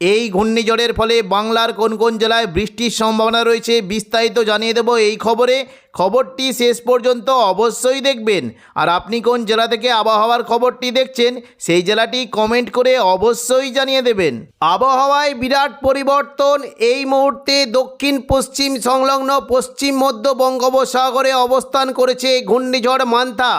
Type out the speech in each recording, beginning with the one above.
এই ঘূর্ণিঝড়ের ফলে বাংলার কোন কোন জেলায় বৃষ্টির সম্ভাবনা রয়েছে বিস্তারিত জানিয়ে দেব এই খবরে। খবরটি শেষ পর্যন্ত অবশ্যই দেখবেন। আর আপনি কোন জেলা থেকে আবহাওয়ার খবরটি দেখছেন, সেই জেলাটি কমেন্ট করে অবশ্যই জানিয়ে দেবেন। আবহাওয়ায় বিরাট পরিবর্তন এই মুহূর্তে দক্ষিণ, পশ্চিম সংলগ্ন, পশ্চিম, মধ্য বঙ্গোপসাগরে অবস্থান করেছে ঘূর্ণিঝড় মান্থা।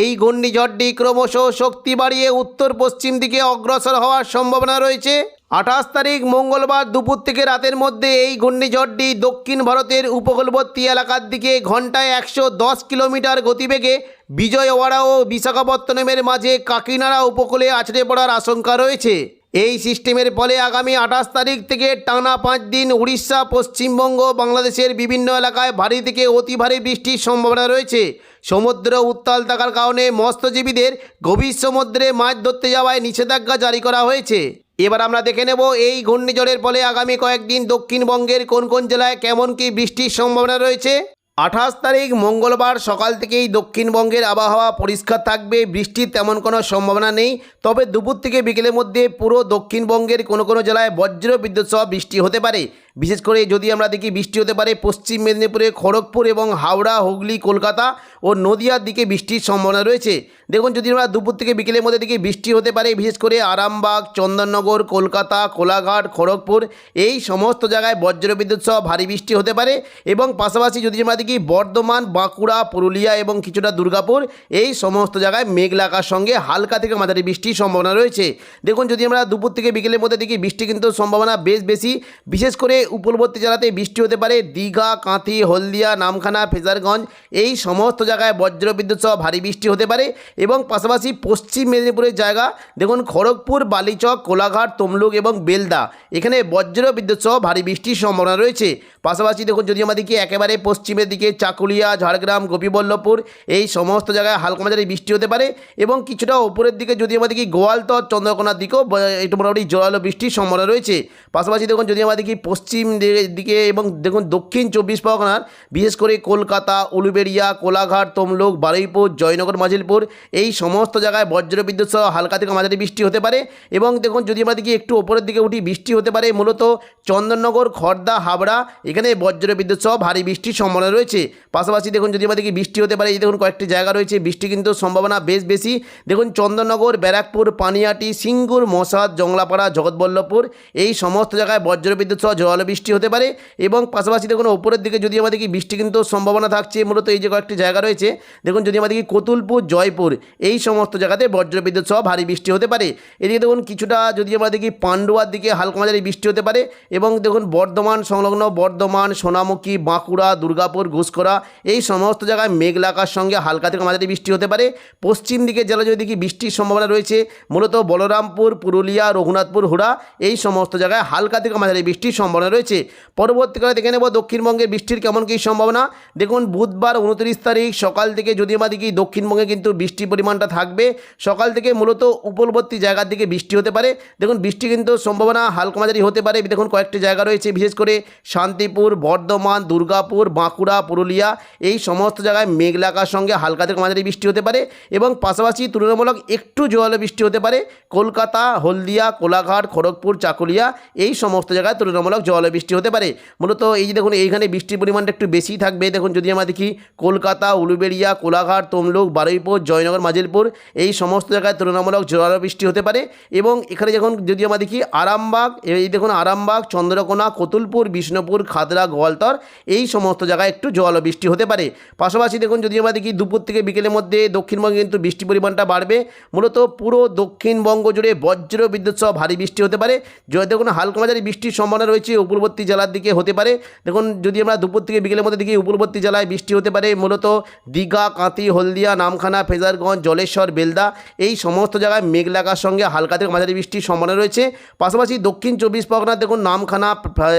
এই ঘূর্ণিঝড়টি ক্রমশ শক্তি বাড়িয়ে উত্তর পশ্চিম দিকে অগ্রসর হওয়ার সম্ভাবনা রয়েছে। আঠাশ তারিখ মঙ্গলবার দুপুর থেকে রাতের মধ্যে এই ঘূর্ণিঝড়টি দক্ষিণ ভারতের উপকূলবর্তী এলাকার দিকে ঘন্টায় একশো দশ কিলোমিটার গতিবেগে বিজয়ওয়াড়া ও বিশাখাপত্তনমের মাঝে কাকিনাড়া উপকূলে আছড়ে পড়ার আশঙ্কা রয়েছে। এই সিস্টেমের ফলে আগামী আঠাশ তারিখ থেকে টানা পাঁচ দিন উড়িষ্যা, পশ্চিমবঙ্গ বাংলাদেশের বিভিন্ন এলাকায় ভারী থেকে অতি ভারী বৃষ্টির সম্ভাবনা রয়েছে। সমুদ্র উত্তাল থাকার কারণে মৎস্যজীবীদের গভীর সমুদ্রে মাছ ধরতে যাওয়ায় নিষেধাজ্ঞা জারি করা হয়েছে। এবার আমরা দেখে নেব এই ঘূর্ণিঝড়ের ফলে আগামী কয়েকদিন দক্ষিণবঙ্গের কোন কোন জেলায় কেমন কি বৃষ্টির সম্ভাবনা রয়েছে? আঠাশ তারিখ মঙ্গলবার সকাল থেকেই দক্ষিণবঙ্গের আবহাওয়া পরিষ্কার থাকবে, বৃষ্টির তেমন কোনো সম্ভাবনা নেই। তবে দুপুর থেকে বিকেলের মধ্যে পুরো দক্ষিণবঙ্গের কোনো কোনো জেলায় বজ্র বিদ্যুৎ সহ বৃষ্টি হতে পারে। বিশেষ করে যদি আমরা দেখি বৃষ্টি হতে পারে পশ্চিম মেদিনীপুরে খড়গপুর এবং হাওড়া, হুগলি, কলকাতা ও নদিয়ার দিকে বৃষ্টির সম্ভাবনা রয়েছে। দেখুন, যদি আমরা দুপুর থেকে বিকেলের মধ্যে দেখি বৃষ্টি হতে পারে, বিশেষ করে আরামবাগ, চন্দননগর, কলকাতা, কোলাঘাট, খড়গপুর, এই সমস্ত জায়গায় বজ্রবিদ্যুৎ সহ ভারী বৃষ্টি হতে পারে এবং পাশাপাশি যদি আমরা দেখি বর্ধমান, বাঁকুড়া, পুরুলিয়া এবং কিছুটা দুর্গাপুর, এই সমস্ত জায়গায় মেঘলা আকার সঙ্গে হালকা থেকে মাঝারি বৃষ্টির সম্ভাবনা রয়েছে। দেখুন, যদি আমরা দুপুর থেকে বিকেলের মধ্যে দেখি বৃষ্টি কিন্তু সম্ভাবনা বেশ বেশি, বিশেষ করে উপকূলবর্তী জেলাতে বৃষ্টি হতে পারে। দীঘা, কাঁথি, হলদিয়া, নামখানা, ফেজারগঞ্জ এই সমস্ত জায়গায় বজ্রবিদ্যুৎ সহ ভারী বৃষ্টি হতে পারে এবং পাশাপাশি পশ্চিম মেদিনীপুরের জায়গা, দেখুন খড়গপুর, বালিচক, কোলাঘাট, তমলুক এবং বেলদা। এখানে বজ্র বিদ্যুৎ সহ ভারী বৃষ্টির সম্ভাবনা রয়েছে। পাশাপাশি দেখুন যদি আমাদেরকে একেবারে পশ্চিমের দিকে চাকুলিয়া, ঝাড়গ্রাম, গোপীবল্লভপুর এই সমস্ত জায়গায় হালকা মাঝারি বৃষ্টি হতে পারে এবং কিছুটা ওপরের দিকে যদি আমাদেরকে গোয়ালতর, চন্দ্রকোনার দিকেও একটু মোটামুটি জোরালো বৃষ্টির সম্ভাবনা রয়েছে। পাশাপাশি দেখুন যদি আমাদেরকে পশ্চিম দি- দিকে এবং দেখুন দক্ষিণ চব্বিশ পরগনার, বিশেষ করে কলকাতা, উলুবেড়িয়া, কোলাঘাট, তমলুক, বারুইপুর, জয়নগর, মাজিলপুর, এই সমস্ত জায়গায় বজ্রবিদ্যুৎ সহ হালকা থেকে মাঝারি বৃষ্টি হতে পারে। এবং দেখুন যদি আমরা দিকে একটু ওপরের দিকে উঠি, বৃষ্টি হতে পারে মূলত চন্দননগর খড়দা হাবড়া, এখানে বজ্রবিদ্যুৎ সহ ভারী বৃষ্টির সম্ভাবনা রয়েছে। পাশাপাশি দেখুন যদি আমাদেরকে বৃষ্টি হতে পারে, এই দেখুন কয়েকটি জায়গা রয়েছে, বৃষ্টি কিন্তু সম্ভাবনা বেশ বেশি। দেখুন চন্দননগর, ব্যারাকপুর, পানিয়াটি, সিঙ্গুর মশাদ জংলাপাড়া জগৎবল্লভপুর, এই সমস্ত জায়গায় বজ্রবিদ্যুৎ সহ জল বৃষ্টি হতে পারে এবং পাশাপাশি দেখুন ওপরের দিকে যদি আমাদেরকে বৃষ্টি কিন্তু সম্ভাবনা থাকছে, মূলত এই যে কয়েকটি জায়গা রয়েছে, দেখুন যদি আমাদেরকে কতুলপুর, জয়পুর এই সমস্ত জায়গাতে বজ্রবিদ্যুৎ সহ ভারী বৃষ্টি হতে পারে। এদিকে দেখুন কিছুটা যদি আমরা দেখি পান্ডুয়ার দিকে হালকা মাঝারি বৃষ্টি হতে পারে এবং দেখুন বর্ধমান সংলগ্ন বর্ধমান, সোনামুখী, বাঁকুড়া, দুর্গাপুর ঘুষকরা এই সমস্ত জায়গায় মেঘলা আকার সঙ্গে হালকা থেকে মাঝারি বৃষ্টি হতে পারে। পশ্চিম দিকে জেলা যদি কি বৃষ্টির সম্ভাবনা রয়েছে, মূলত বলরামপুর, পুরুলিয়া, রঘুনাথপুর, হুড়া এই সমস্ত জায়গায় হালকা থেকে মাঝারি বৃষ্টির সম্ভাবনা রয়েছে। পরবর্তীকালে দেখে নেব দক্ষিণবঙ্গের বৃষ্টির কেমন কী সম্ভাবনা। দেখুন, বুধবার উনত্রিশ তারিখ সকাল থেকে যদি আমরা দেখি দক্ষিণবঙ্গে কিন্তু বৃষ্টির পরিমাণটা থাকবে। সকাল থেকে মূলত উপলবর্তী জায়গার দিকে বৃষ্টি হতে পারে। দেখুন, বৃষ্টি কিন্তু সম্ভাবনা হালকা মাঝারি হতে পারে। দেখুন, কয়েকটি জায়গা রয়েছে, বিশেষ করে শান্তিপুর, বর্ধমান, দুর্গাপুর, বাঁকুড়া, পুরুলিয়া। এই সমস্ত জায়গায় মেঘলাকার সঙ্গে হালকা থেকে মাঝারি বৃষ্টি হতে পারে এবং পাশাপাশি তুলনামূলক একটু জোয়ালো বৃষ্টি হতে পারে। কলকাতা, হলদিয়া, কোলাঘাট, খড়গপুর, চাকুলিয়া, এই সমস্ত জায়গায় তুলনামূলক জল বৃষ্টি হতে পারে। মূলত এই যে দেখুন, এইখানে বৃষ্টির পরিমাণটা একটু বেশি থাকবে। দেখুন, যদি আমরা দেখি কলকাতা, উলুবেড়িয়া, কোলাঘাট, তমলুক, বারুইপুর, জয়নগর, মাজিলপুর, এই সমস্ত জায়গায় তুলনামূলক জোরালো বৃষ্টি হতে পারে। এবং এখানে যখন যদি আমরা দেখি আরামবাগ, এই দেখুন, আরামবাগ, চন্দ্রকোনা, কতুলপুর, বিষ্ণুপুর, খাদরা, গোয়ালতর, এই সমস্ত জায়গায় একটু জোয়ালো বৃষ্টি হতে পারে। পাশাপাশি দেখুন, যদি আমরা দেখি দুপুর থেকে বিকেলের মধ্যে দক্ষিণবঙ্গে কিন্তু বৃষ্টির পরিমাণটা বাড়বে। মূলত পুরো দক্ষিণবঙ্গ জুড়ে বজ্র বিদ্যুৎ সহ ভারী বৃষ্টি হতে পারে। যদি দেখুন, হালকা মাঝারি বৃষ্টির সম্ভাবনা রয়েছে উপকূলবর্তী জেলার দিকে হতে পারে। দেখুন, যদি আমরা দুপুর থেকে বিকেলের মধ্যে দেখি, উপকূলবর্তী জেলায় বৃষ্টি হতে পারে, মূলত দীঘা কাঁতি হলদিয়া, নামখানা, ফেজারগঞ্জ, জলেশ্বর, বেলদা, এই সমস্ত জায়গায় মেঘলা আকার সঙ্গে হালকা থেকে মাঝারি বৃষ্টির সম্ভাবনা রয়েছে। পাশাপাশি দক্ষিণ চব্বিশ পরগনা দেখুন, নামখানা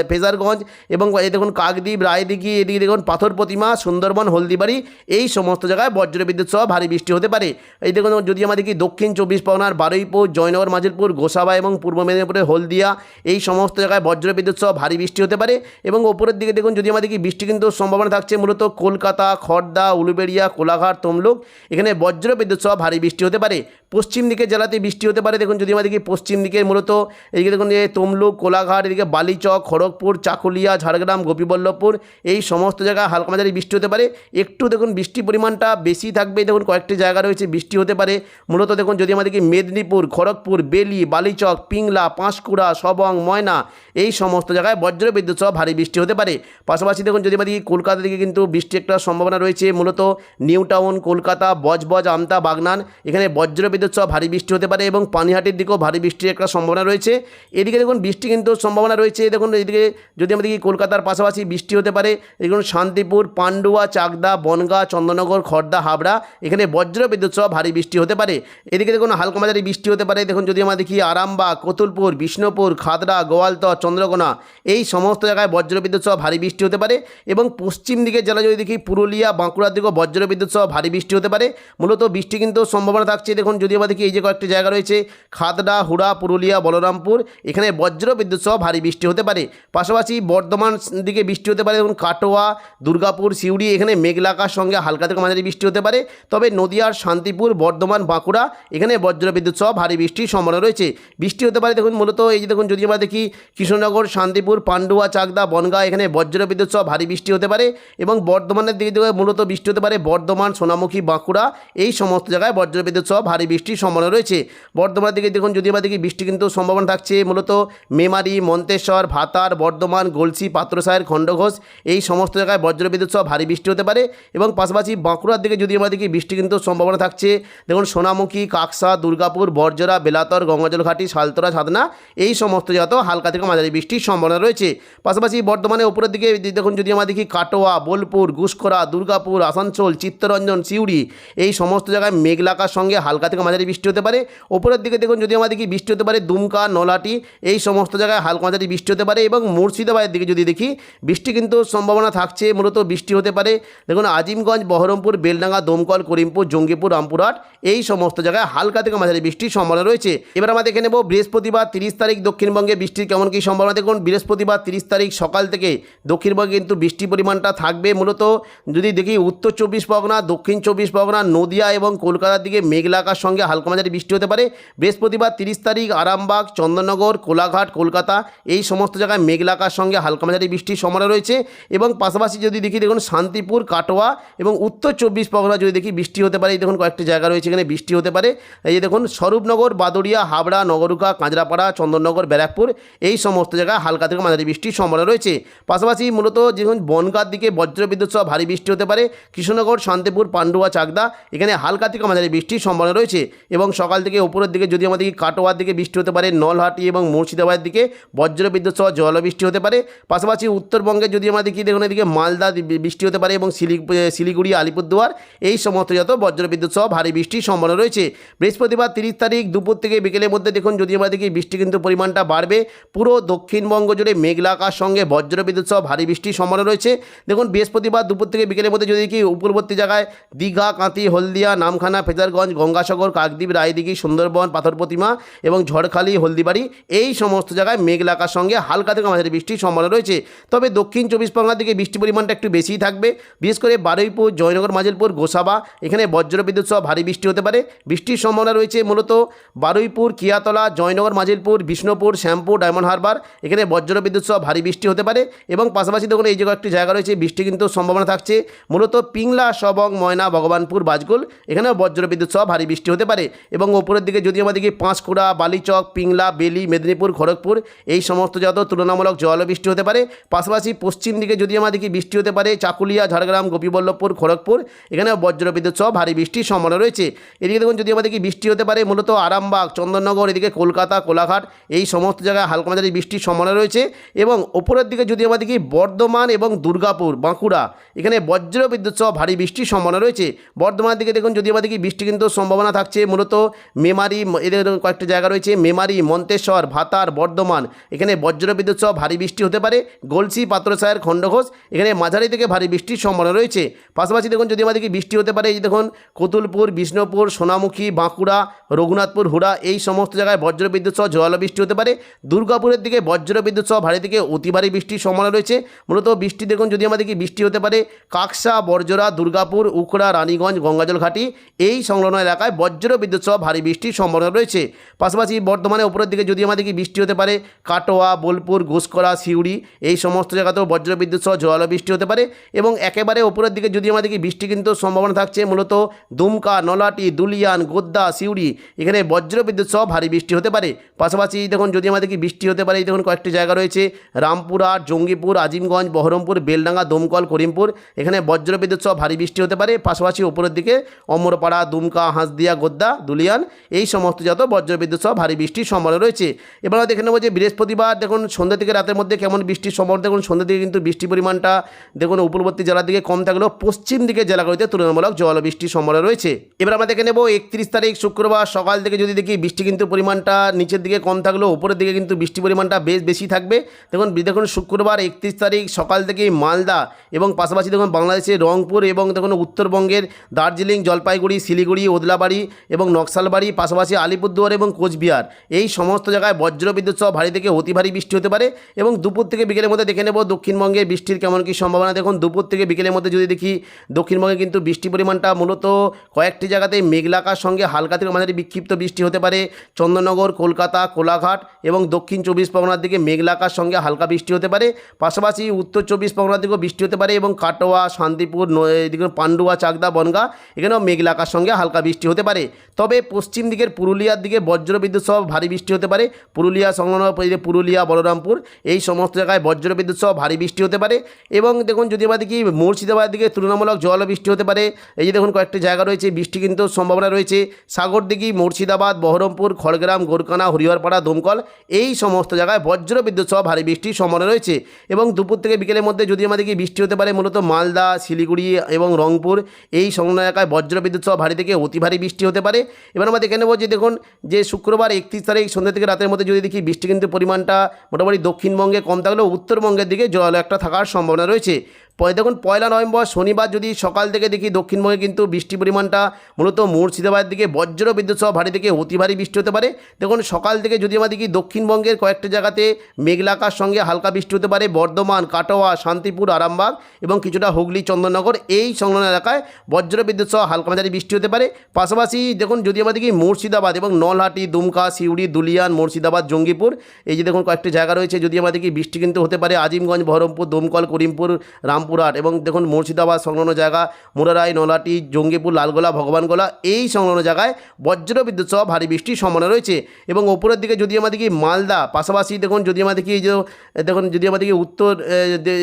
ফেজারগঞ্জ এবং এই দেখুন, কাকদ্বীপ, রায়দিঘি, এদিকে দেখুন, পাথর প্রতিমা, সুন্দরবন, হলদিবাড়ি, এই সমস্ত জায়গায় বজ্রবিদ্যুৎ সহ ভারী বৃষ্টি হতে পারে। এই দেখুন, যদি আমরা দেখি, দক্ষিণ চব্বিশ পরগনার বারুইপুর, জয়নগর, মাজিলপুর, গোসাবা এবং পূর্ব মেদিনীপুরের হলদিয়া, এই সমস্ত জায়গায় বজ্রবিদ্যুৎ সহ ভারী বৃষ্টি হতে পারে এবং ওপরের দিকে দেখুন যদি আমাদের কি বৃষ্টি কিন্তু সম্ভাবনা থাকছে, মূলত কলকাতা খড়দা উলুবেড়িয়া, কোলাঘাট, তমলুক, এখানে বজ্র বিদ্যুৎ সহ ভারী বৃষ্টি হতে পারে। পশ্চিম দিকে জেলাতে বৃষ্টি হতে পারে। দেখুন যদি আমাদের কি পশ্চিম দিকে মূলত এদিকে দেখুন যে তমলুক, কোলাঘাট, এদিকে বালিচক, খড়গপুর, চাকুলিয়া, ঝাড়গ্রাম, গোপীবল্লভপুর, এই সমস্ত জায়গায় হালকা মাঝারি বৃষ্টি হতে পারে। একটু দেখুন বৃষ্টির পরিমাণটা বেশি থাকবে দেখুন কয়েকটি জায়গা রয়েছে বৃষ্টি হতে পারে। মূলত দেখুন যদি আমাদেরকে মেদিনীপুর, খড়গপুর, বেলি, বালিচক, পিংলা, পাঁশকুড়া, সবং, ময়না, এই সমস্ত জায়গায় বজ্র বিদ্যুৎ সহ ভারী বৃষ্টি হতে পারে। পাশাপাশি দেখুন, যদি আমাদের কলকাতা দিকে কিন্তু বৃষ্টি একটা সম্ভাবনা রয়েছে, মূলত নিউ টাউন, কলকাতা, বজবজ, আমতা, বাগনান, এখানে বজ্র বিদ্যুৎ সহ ভারী বৃষ্টি হতে পারে এবং পানিহাটির দিকেও ভারী বৃষ্টির একটা সম্ভাবনা রয়েছে। এদিকে দেখুন, বৃষ্টি কিন্তু সম্ভাবনা রয়েছে। দেখুন, এদিকে যদি আমাদের কলকাতার পাশাপাশি বৃষ্টি হতে পারে দেখুন, শান্তিপুর, পান্ডুয়া, চাকদা, বনগাঁ চন্দননগর খড়দা হাবড়া, এখানে বজ্র বিদ্যুৎ সহ ভারী বৃষ্টি হতে পারে। এদিকে দেখুন হালকা মাঝারি বৃষ্টি হতে পারে। দেখুন, যদি আমরা দেখি আরামবাগ, কতুলপুর, বিষ্ণুপুর, খাদড়া, গোয়ালতর, চন্দ্রকোনা এই সমস্ত জায়গায় বজ্র বিদ্যুৎ সহ ভারী বৃষ্টি হতে পারে এবং পশ্চিম দিকের জেলা যদি দেখি পুরুলিয়া, বাঁকুড়ার দিকেও বজ্র বিদ্যুৎ সহ ভারী বৃষ্টি হতে পারে। মূলত বৃষ্টি কিন্তু সম্ভাবনা থাকছে। দেখুন, যদি আমরা দেখি এই যে কয়েকটি জায়গা রয়েছে, খাদড়া, হুড়া, পুরুলিয়া, বলরামপুর, এখানে বজ্র বিদ্যুৎ সহ ভারী বৃষ্টি হতে পারে। পাশাপাশি বর্ধমান দিকে বৃষ্টি হতে পারে। দেখুন, কাটোয়া, দুর্গাপুর, সিউড়ি, এখানে মেঘলাকার সঙ্গে হালকা থেকে মাঝারি বৃষ্টি হতে পারে। তবে নদিয়ার শান্তিপুর, বর্ধমান, বাঁকুড়া, এখানে বজ্র বিদ্যুৎ সহ ভারী বৃষ্টির সম্ভাবনা রয়েছে। বৃষ্টি হতে পারে, দেখুন, মূলত এই যে দেখুন, যদি আমরা দেখি কৃষ্ণনগর শান্তিপুর পান্ডুয়া, চাকদা, বনগাঁ, এখানে বজ্র বিদ্যুৎ সহ ভারী বৃষ্টি হতে পারে এবং বর্ধমানের দিকে দিকে মূলত বৃষ্টি হতে পারে। বর্ধমান, সোনামুখী, বাঁকুড়া এই সমস্ত জায়গায় বজ্র বিদ্যুৎ সহ ভারী বৃষ্টির সম্ভাবনা রয়েছে। বর্ধমানের দিকে দেখুন যদি আমরা দেখি বৃষ্টি কিন্তু সম্ভাবনা থাকছে, মূলত মেমারি, মন্তেশ্বর, ভাতার, বর্ধমান, গলসি পাত্রসায়ের খণ্ডঘোষ এই সমস্ত জায়গায় বজ্র বিদ্যুৎ সহ ভারী বৃষ্টি হতে পারে এবং পাশাপাশি বাঁকুড়ার দিকে যদি আমরা দেখি বৃষ্টি কিন্তু সম্ভাবনা থাকছে, দেখুন সোনামুখী, কাকসা, দুর্গাপুর বর্জরা বেলাতর, গঙ্গাজলঘাটি সালতরা সাধনা এই সমস্ত জায়গাতেও হালকা থেকে মাঝারি বৃষ্টির সম্ভাবনা রয়েছে। পাশাপাশি বর্ধমানে উপরের দিকে দেখুন যদি আমরা দেখি, কাটোয়া, বোলপুর গুসকরা দুর্গাপুর, আসানসোল, চিত্তরঞ্জন, সিউড়ি, এই সমস্ত জায়গায় মেঘলাকার সঙ্গে হালকা থেকে মাঝারি বৃষ্টি হতে পারে। ওপরের দিকে দেখুন যদি আমরা দেখি, বৃষ্টি হতে পারে দুমকা, নলাটি, এই সমস্ত জায়গায় হালকা মাঝারি বৃষ্টি হতে পারে এবং মুর্শিদাবাদের দিকে যদি দেখি, বৃষ্টি কিন্তু সম্ভাবনা থাকছে, মূলত বৃষ্টি হতে পারে। দেখুন আজিমগঞ্জ, বহরমপুর, বেলডাঙ্গা, দমকল, করিমপুর, জঙ্গিপুর, রামপুরহাট, এই সমস্ত জায়গায় হালকা থেকে মাঝারি বৃষ্টির সম্ভাবনা রয়েছে। এবার আমরা দেখে নেব বৃহস্পতিবার তিরিশ তারিখ দক্ষিণবঙ্গে বৃষ্টির কেমন কী সম্ভাবনা। দেখুন বৃহস্পতিবার তিরিশ তারিখ সকাল থেকে দক্ষিণবঙ্গে কিন্তু বৃষ্টির পরিমাণটা থাকবে। মূলত যদি দেখি উত্তর চব্বিশ পরগনা, দক্ষিণ চব্বিশ পরগনা, নদিয়া এবং কলকাতার দিকে মেঘলাকার সঙ্গে হালকা মাঝারি বৃষ্টি হতে পারে। বৃহস্পতিবার তিরিশ তারিখ আরামবাগ, চন্দননগর, কোলাঘাট, কলকাতা এই সমস্ত জায়গায় মেঘলাকার সঙ্গে হালকা মাঝারি বৃষ্টির সম্ভাবনা রয়েছে এবং পাশাপাশি যদি দেখি দেখুন শান্তিপুর, কাটোয়া এবং উত্তর চব্বিশ পরগনা যদি দেখি বৃষ্টি হতে পারে। দেখুন কয়েকটি জায়গা রয়েছে এখানে বৃষ্টি হতে পারে। এই যে দেখুন স্বরূপনগর, বাদুড়িয়া, হাবড়া, নগরুকা, কাঁচরাপাড়া, চন্দননগর, ব্যারাকপুর এই সমস্ত জায়গায় হালকা থেকে মাঝারি বৃষ্টির সম্ভাবনা রয়েছে। পাশাপাশি মূলত দেখুন বনগাঁর দিকে বজ্র বিদ্যুৎ সহ ভারী বৃষ্টি হতে পারে। কৃষ্ণনগর, শান্তিপুর, পান্ডুয়া, চাকদা, এখানে হালকা থেকে মাঝারি বৃষ্টির সম্ভাবনা রয়েছে এবং সকাল থেকে উপরের দিকে যদি আমাদের কাটোয়ার দিকে বৃষ্টি হতে পারে, নলহাটি এবং মুর্শিদাবাদের দিকে বজ্র বিদ্যুৎ সহ জলবৃষ্টি হতে পারে। পাশাপাশি উত্তরবঙ্গে যদি আমরা দেখি দেখুন, এদিকে মালদা বৃষ্টি হতে পারে এবং শিলি শিলিগুড়ি, আলিপুরদুয়ার, এই সমস্ত যত বজ্র বিদ্যুৎ সহ ভারী বৃষ্টির সম্ভাবনা রয়েছে। বৃহস্পতিবার তিরিশ তারিখ দুপুর থেকে বিকেলের মধ্যে দেখুন, যদি আমরা দেখি বৃষ্টি কিন্তু পরিমাণটা বাড়বে, পুরো দক্ষিণবঙ্গ জুড়ে মেঘলাকার সঙ্গে বজ্র বিদ্যুৎ সহ ভারী বৃষ্টির সম্ভাবনা রয়েছে। দেখুন, বৃহস্পতিবার দুপুর থেকে বিকেলের মধ্যে যদি দেখি উপরবর্তী জায়গায় দীঘা কাঁতি হলদিয়া, নামখানা, ফেজারগঞ্জ, গঙ্গাসাগর, কাকদ্বীপ, রায়দিঘি, সুন্দরবন, পাথর প্রতিমা এবং ঝড়খালি, হলদিবাড়ি এই সমস্ত জায়গায় মেঘলাকার সঙ্গে হালকা থেকে মাঝারি বৃষ্টির সম্ভাবনা রয়েছে। তবে দক্ষিণ চব্বিশ পরগনার দিকে বৃষ্টি পরিমাণটা একটু বেশিই থাকবে। বিশেষ করে বারুইপুর, জয়নগর, মাজিলপুর, গোসাবা এখানে বজ্র বিদ্যুৎ সহ ভারী বৃষ্টি হতে পারে। বৃষ্টির সম্ভাবনা রয়েছে মূলত বারুইপুর, কিয়াতলা, জয়নগর, মাজিলপুর, বিষ্ণুপুর, শ্যামপুর, ডায়মন্ড হারবার এখানে বজ্র বিদ্যুৎ সহ ভারী বৃষ্টি হতে পারে এবং পাশাপাশি দেখুন এই যে একটি জায়গা রয়েছে, বৃষ্টি কিন্তু সম্ভাবনা থাকছে। মূলত পিংলা, সবং, ময়না, ভগবানপুর বাজগুল এখানেও বজ্র বিদ্যুৎ সহ ভারী বৃষ্টি হতে পারে এবং ওপরের দিকে যদি আমাদেরকে পাঁশকুড়া, বালিচক, পিংলা, বেলি, মেদিনীপুর, খড়গপুর এই সমস্ত যত তুলনামূলক জল বৃষ্টি হতে পারে। পাশাপাশি পশ্চিম দিকে যদি আমাদেরকে বৃষ্টি হতে পারে, চাকুলিয়া, ঝাড়গ্রাম, গোপীবল্লভপুর, খড়গপুর, এখানেও বজ্র বিদ্যুৎ সহ ভারী বৃষ্টির সম্ভাবনা রয়েছে। এদিকে দেখুন যদি আমাদেরকে বৃষ্টি হতে পারে, মূলত আরামবাগ, চন্দননগর, এদিকে কলকাতা, কোলাঘাট এই সমস্ত জায়গায় হালকা মাঝারি বৃষ্টির সম্ভাবনা রয়েছে। এবং ওপরের দিকে যদি আমাদেরকে বর্ধমান এবং দুর্গাপুর, বাঁকুড়া, এখানে বজ্র বিদ্যুৎ সহ ভারী বৃষ্টির সম্ভাবনা রয়েছে। বর্ধমানের দিকে দেখুন, যদি আমাদেরকে বৃষ্টি কিন্তু সম্ভাবনা থাকছে, মূলত মেমারি, এদের কয়েকটা জায়গা রয়েছে, মেমারি, মন্তেশ্বর, ভাতার, বর্ধমান, এখানে বজ্রবিদ্যুৎ সহ ভারী বৃষ্টি হতে পারে, গলসি পাত্রসায়ের খণ্ডঘোষ, এখানে মাঝারি থেকে ভারী বৃষ্টির সম্ভাবনা রয়েছে। পাশাপাশি দেখুন, যদি আমাদেরকে বৃষ্টি হতে পারে, এই দেখুন, কতুলপুর, বিষ্ণুপুর, সোনামুখী, বাঁকুড়া, রঘুনাথপুর, হুড়া, এই সমস্ত জায়গায় বজ্রবিদ্যুৎ সহ জল বৃষ্টি হতে পারে। দুর্গাপুরের দিকে বজ্রবিদ্যুৎ সহ ভারী থেকে অতি ভারী বৃষ্টির সম্ভাবনা রয়েছে। মূলত বৃষ্টি দেখুন, যদি আমাদেরকে বৃষ্টি হতে পারে, কাকসা বর্জরা দুর্গাপুর, উখড়া, রানীগঞ্জ, গঙ্গাজল ঘাটি, এই সংলগ্ন এলাকায় বজ্র বিদ্যুৎ সহ ভারী বৃষ্টির সম্ভাবনা রয়েছে। পাশাপাশি বর্ধমানে উপরের দিকে যদি আমাদেরকে বৃষ্টি হতে পারে, কাটোয়া, বোলপুর ঘুষকরা সিউড়ি, এই সমস্ত জায়গাতেও বজ্র বিদ্যুৎ সহ বৃষ্টি হতে পারে এবং একেবারে উপরের দিকে যদি আমাদেরকে বৃষ্টি কিন্তু সম্ভাবনা থাকছে, মূলত দুমকা, নলাটি, দুলিয়ান, গোদ্দা, সিউড়ি, এখানে বজ্র বিদ্যুৎ সহ ভারী বৃষ্টি হতে পারে। পাশাপাশি দেখুন, যদি আমাদেরকে বৃষ্টি হতে পারে দেখুন কয়েকটি জায়গা রয়েছে রামপুরহাট, জঙ্গিপুর, আজিমগঞ্জ, বহরমপুর, বেলডাঙ্গা, দমকল, করিমপুর। এখানে বজ্র বিদ্যুৎ সহ ভারী বৃষ্টি হতে পারে। পাশাপাশি উপরের দিকে অমরপাড়া, দুমকা, হাঁসদিয়া গোদ্দা দুলিয়ান এই সমস্ত যত বজ্র বিদ্যুৎ সহ ভারী বৃষ্টির সম্ভাবনা রয়েছে। এবার দেখে নেব যে বৃহস্পতিবার দেখুন সন্ধ্যা থেকে রাতের মধ্যে কেমন বৃষ্টির সম্ভাবনা। দেখুন সন্ধ্যা দিকে কিন্তু বৃষ্টি পরিমাণটা দেখুন উপরবর্তী জেলার দিকে কম থাকলেও পশ্চিম দিকে জেলাগুলিতে তুলনামূলক জল বৃষ্টির সম্ভাবনা রয়েছে। এবার আমরা দেখে নেব একত্রিশ তারিখ শুক্রবার সকাল থেকে যদি দেখি বৃষ্টি কিন্তু পরিমাণটা নিচের দিকে কম থাকলেও উপরের দিকে কিন্তু বৃষ্টি পরিমাণটা বেশ বেশি থাকবে। দেখুন দেখুন, শুক্রবার একত্রিশ তারিখ সকাল থেকে মালদা এবং পাশাপাশি দেখুন, বাংলাদেশের রংপুর এবং দেখুন, উত্তরবঙ্গের দার্জিলিং, জলপাইগুড়ি, শিলিগুড়ি, ওদলাবাড়ি এবং নকশালবাড়ি, পাশাপাশি আলিপুরদুয়ার এবং কোচবিহার। এই সমস্ত জায়গায় বজ্রবিদ্যুৎ সহ ভারী থেকে অতি ভারী বৃষ্টি হতে পারে এবং দুপুর থেকে বিকেলের মধ্যে দেখে নেব দক্ষিণবঙ্গে বৃষ্টির কেমন কী সম্ভাবনা। দেখুন, দুপুর থেকে বিকেলের মধ্যে যদি দেখি, দক্ষিণবঙ্গে কিন্তু বৃষ্টি পরিমাণটা মূলত কয়েকটি জায়গাতে মেঘলাকার সঙ্গে হালকা থেকে মাঝারি বিক্ষিপ্ত বৃষ্টি হতে পারে। চন্দননগর কলকাতা, কোলাঘাট এবং দক্ষিণ চব্বিশ পরগনার দিকে মেঘলাকার সঙ্গে হালকা বৃষ্টি হতে পারে, পাশাপাশি উত্তর চব্বিশ পরগনার দিকেও বৃষ্টি হতে পারে এবং কাটোয়া, শান্তিপুর এদিকে পান্ডুয়া, চাকদা, বনগা, এখানেও মেঘলাকার সঙ্গে হালকা বৃষ্টি হতে পারে। তবে পশ্চিম দিকের পুরুলিয়ার দিকে বজ্রবিদ্যুৎ সহ ভারী বৃষ্টি হতে পারে, পুরুলিয়া সংলগ্ন পুরুলিয়া, বলরামপুর, এই সমস্ত জায়গায় বজ্রবিদ্যুৎ সহ ভারী বৃষ্টি হতে পারে এবং দেখুন যদি আমরা দেখি মুর্শিদাবাদের দিকে তুলনামূলক জল বৃষ্টি হতে পারে, এই যে দেখুন কয়েকটি জায়গা রয়েছে, বৃষ্টি কিন্তু সম্ভাবনা রয়েছে। সাগরদিঘি মুর্শিদাবাদ, বহরমপুর, খড়গ্রাম, গোরকানা, হরিহরপাড়া, দমকল, এই সমস্ত জায়গায় বজ্র বিদ্যুৎ সহ ভারী বৃষ্টির সম্ভাবনা রয়েছে এবং দুপুর থেকে বিকেলের মধ্যে যদি আমাদেরকে বৃষ্টি হতে পারে, মূলত মালদা, শিলিগুড়ি এবং রংপুর, এই সংলগ্ন এলাকায় বজ্র বিদ্যুৎ সহ ভারী থেকে অতি ভারী বৃষ্টি হতে পারে। এবার আমাদের এখানে বলছি দেখুন, যে শুক্রবার একত্রিশ তারিখ সন্ধ্যা থেকে রাতের মধ্যে যদি দেখি বৃষ্টি কিন্তু পরিমাণটা মোটামুটি দক্ষিণবঙ্গে কম থাকলেও উত্তরবঙ্গের দিকে জল একটা থাকার সম্ভাবনা রয়েছে। দেখুন, পয়লা নভেম্বর, শনিবার যদি সকাল থেকে দেখি দক্ষিণবঙ্গে কিন্তু বৃষ্টি পরিমাণটা মূলত মুর্শিদাবাদের দিকে বজ্র বিদ্যুৎ সহ ভারী থেকে অতি ভারী বৃষ্টি হতে পারে। দেখুন, সকাল থেকে যদি আমরা দেখি দক্ষিণবঙ্গের কয়েকটা জায়গাতে মেঘলাকার সঙ্গে হালকা বৃষ্টি হতে পারে। বর্ধমান, কাটোয়া, শান্তিপুর, আরামবাগ এবং কিছুটা হুগলি, চন্দননগর এই সংলগ্ন এলাকায় বজ্র বিদ্যুৎ সহ হালকা মাঝারি বৃষ্টি হতে পারে। পাশাপাশি দেখুন যদি আমরা দেখি মুর্শিদাবাদ এবং নলহাটি, দুমকা, সিউড়ি, দুলিয়ান, মুর্শিদাবাদ, জঙ্গিপুর এই যে দেখুন কয়েকটি জায়গা রয়েছে যদি আমরা দেখি বৃষ্টি কিন্তু হতে পারে। আজিমগঞ্জ, বহরমপুর, দমকল, করিমপুর, রামপুরহাট এবং দেখুন মুর্শিদাবাদ সংলগ্ন জায়গা মুরারাই নলাটি জঙ্গিপুর, লালগোলা, ভগবানগোলা এই সংলগ্ন জায়গায় বজ্র বিদ্যুৎ সহ ভারী বৃষ্টির সম্ভাবনা রয়েছে। এবং ওপরের দিকে যদি আমরা দেখি মালদা, পাশাপাশি দেখুন যদি আমরা দেখি যে দেখুন, যদি আমরা দেখি উত্তর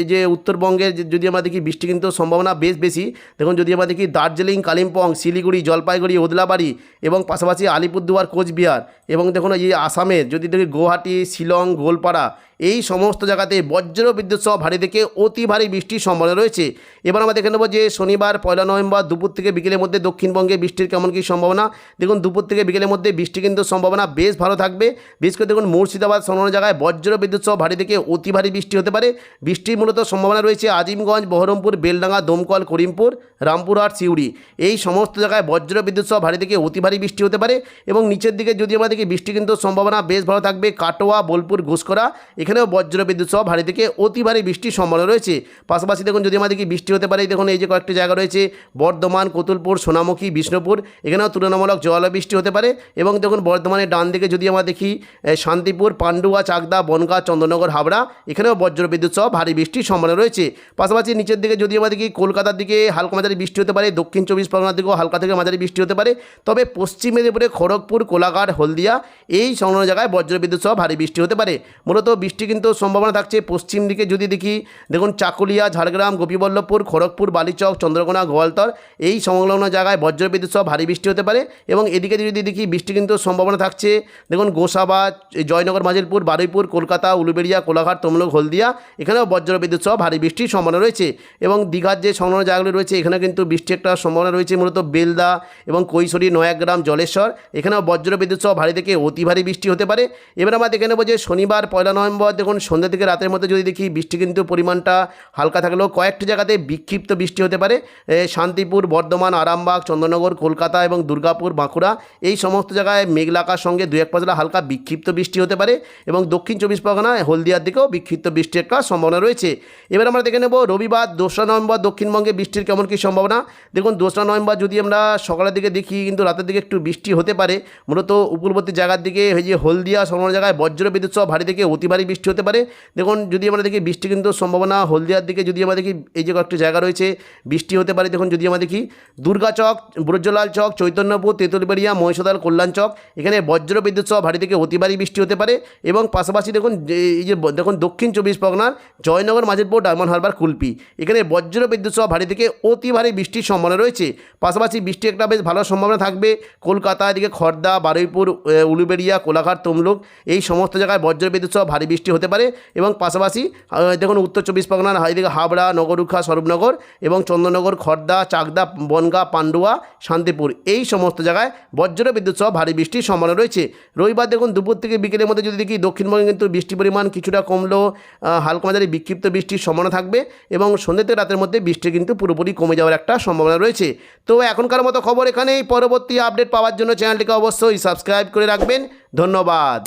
যে উত্তরবঙ্গের যে- যদি আমরা দেখি বৃষ্টি কিন্তু সম্ভাবনা বেশ বেশি, দেখুন, যদি আমরা দেখি দার্জিলিং, কালিম্পং, শিলিগুড়ি, জলপাইগুড়ি, ওদলাবাড়ি এবং পাশাপাশি আলিপুরদুয়ার, কোচবিহার এবং দেখুন, এই আসামের যদি দেখি গুয়াহাটি, শিলং, গোলপাড়া, এই সমস্ত জায়গাতে বজ্র বিদ্যুৎ সহ ভারী থেকে অতি ভারী বৃষ্টির সম্ভাবনা রয়েছে। এবার আমরা দেখে নেব যে শনিবার, পয়লা নভেম্বর দুপুর থেকে বিকেলের মধ্যে দক্ষিণবঙ্গে বৃষ্টির কেমন কী সম্ভাবনা। দেখুন, দুপুর থেকে বিকেলের মধ্যে বৃষ্টি কিন্তু সম্ভাবনা বেশ ভালো থাকবে। বিশেষ করে দেখুন, মুর্শিদাবাদ সংলগ্ন জায়গায় বজ্র বিদ্যুৎ সহ ভারী থেকে অতি ভারী বৃষ্টি হতে পারে। বৃষ্টির মূলত সম্ভাবনা রয়েছে আজিমগঞ্জ, বহরমপুর, বেলডাঙ্গা, দমকল, করিমপুর, রামপুরহাট, সিউড়ি। এই সমস্ত জায়গায় বজ্র বিদ্যুৎ সহ ভারী থেকে অতি ভারী বৃষ্টি হতে পারে এবং নিচের দিকে যদি আমরা দেখি বৃষ্টি কিন্তু সম্ভাবনা বেশ ভালো থাকবে। কাটোয়া, বোলপুর ঘুষকরা এখানেও বজ্র বিদ্যুৎ সহ ভারী থেকে অতি ভারী বৃষ্টির সম্ভাবনা রয়েছে। পাশাপাশি দেখুন, যদি আমাদের দেখি, বৃষ্টি হতে পারে, দেখুন, এই যে কয়েকটি জায়গা রয়েছে, বর্ধমান, কতুলপুর, সোনামুখী, বিষ্ণুপুর, এখানেও তুলনামূলক জল বৃষ্টি হতে পারে এবং দেখুন, বর্ধমানের ডান দিকে যদি আমরা দেখি শান্তিপুর, পান্ডুয়া, চাকদা বনগাঁ চন্দ্রনগর হাবড়া, এখানেও বজ্র বিদ্যুৎ সহ ভারী বৃষ্টির সম্ভাবনা রয়েছে। পাশাপাশি নিচের দিকে যদি আমরা দেখি কলকাতার দিকে হালকা মাঝারি বৃষ্টি হতে পারে, দক্ষিণ চব্বিশ পরগনার দিকেও হালকা থেকে মাঝারি বৃষ্টি হতে পারে। তবে পশ্চিম মেদিনীপুরে খড়গপুর, কোলাঘাট, হলদিয়া এই সংলগ্ন জায়গায় বজ্র বিদ্যুৎ সহ ভারী বৃষ্টি হতে পারে। মূলত বৃষ্টি কিন্তু সম্ভাবনা থাকছে পশ্চিম দিকে যদি দেখি, দেখুন চাকুলিয়া, ঝাড়গ্রাম, গোপীবল্লভপুর, খড়গপুর, বালিচক, চন্দ্রকোনা, গোয়ালতর এই সংলগ্ন জায়গায় বজ্রবিদ্যুৎ সহ ভারী বৃষ্টি হতে পারে এবং এদিকে যদি দেখি বৃষ্টি কিন্তু সম্ভাবনা থাকছে, দেখুন গোসাবাদ জয়নগর মাজিলপুর বারুইপুর, কলকাতা উলুবেড়িয়া, কোলাঘাট, তমলুক, হলদিয়া, এখানেও বজ্রবিদ্যুৎ সহ ভারী বৃষ্টির সম্ভাবনা রয়েছে। এবং দীঘার যে সংলগ্ন জায়গাগুলি রয়েছে এখানে কিন্তু বৃষ্টি একটা সম্ভাবনা রয়েছে, মূলত বেলদা এবং কৈশোর, নয়াগ্রাম, জলেশ্বর। এখানেও বজ্র বিদ্যুৎ সহ ভারী থেকে অতি ভারী বৃষ্টি হতে পারে। এবার আমরা দেখে নেব যে শনিবার, পয়লা নভেম্বর, দেখুন, সন্ধ্যা থেকে রাতের মধ্যে যদি দেখি, বৃষ্টি কিন্তু পরিমাণটা হালকা থাকলেও কয়েকটি জায়গাতে বিক্ষিপ্ত বৃষ্টি হতে পারে। শান্তিপুর, বর্ধমান, আরামবাগ চন্দননগর কলকাতা এবং দুর্গাপুর, বাঁকুড়া, এই সমস্ত জায়গায় মেঘলাকার সঙ্গে দু এক পাঁচলা হালকা বিক্ষিপ্ত বৃষ্টি হতে পারে। এবং দক্ষিণ চব্বিশ পরগনা হলদিয়ার দিকেও বিক্ষিপ্ত বৃষ্টির একটা সম্ভাবনা রয়েছে। এবার আমরা দেখে নেব রবিবার দোসরা নভেম্বর দক্ষিণবঙ্গে বৃষ্টির কেমন কী সম্ভাবনা। দেখুন, দোসরা নভেম্বর যদি আমরা সকালের দিকে দেখি, কিন্তু রাতের দিকে একটু বৃষ্টি হতে পারে। মূলত উপকূলবর্তী জায়গার দিকে এই যে হলদিয়া সম্ভাবনা জায়গায় বজ্র বিদ্যুৎ সহ ভারী থেকে অতি ভারী বৃষ্টি হতে পারে। দেখুন, যদি আমরা দেখি বৃষ্টি কিন্তু সম্ভাবনা হলদিয়ার দিকে, যদি আমরা দেখি এই যে কয়েকটি জায়গা রয়েছে, বৃষ্টি হতে পারে। দেখুন, যদি আমরা দেখি দুর্গা চক ব্রজলাল চক, চৈতন্যপুর, তেঁতুলবেড়িয়া মহিষাদল কল্যাণ চক, এখানে বজ্র বিদ্যুৎ সহ ভারী থেকে অতি ভারী বৃষ্টি হতে পারে। এবং পাশাপাশি দেখুন এই যে দেখুন, দক্ষিণ চব্বিশ পরগনার জয়নগর মাঝেরপুর ডায়মন্ড হারবার, কুলপি। এখানে বজ্র বিদ্যুৎ সহ ভারী থেকে অতি ভারী বৃষ্টির সম্ভাবনা রয়েছে। পাশাপাশি বৃষ্টি একটা বেশ ভালো সম্ভাবনা থাকবে। কলকাতা, এদিকে খড়দা বারুইপুর উলুবেড়িয়া, কোলাঘাট, তমলুক, এই সমস্ত জায়গায় বজ্র বিদ্যুৎ সহ ভারী বৃষ্টি হতে পারে এবং পাশাপাশি দেখুন, উত্তর চব্বিশ পরগনার এদিকে হাবড়া নগরুখা স্বরূপনগর এবং চন্দননগর খড়দা চাকদা, বনগা, পান্ডুয়া, শান্তিপুর, এই সমস্ত জায়গায় বজ্র বিদ্যুৎ সহ ভারী বৃষ্টির সম্ভাবনা রয়েছে। রবিবার, দেখুন, দুপুর থেকে বিকেলের মধ্যে যদি দেখি, দক্ষিণবঙ্গে কিন্তু বৃষ্টির পরিমাণ কিছুটা কমলেও হালকা মাঝারি বিক্ষিপ্ত বৃষ্টির সম্ভাবনা থাকবে এবং সন্ধ্যেতে রাতের মধ্যে বৃষ্টি কিন্তু পুরোপুরি কমে যাওয়ার একটা সম্ভাবনা রয়েছে। তো এখনকার মতো খবর এখানেই, পরবর্তী আপডেট পাওয়ার জন্য চ্যানেলটিকে অবশ্যই সাবস্ক্রাইব করে রাখবেন। ধন্যবাদ।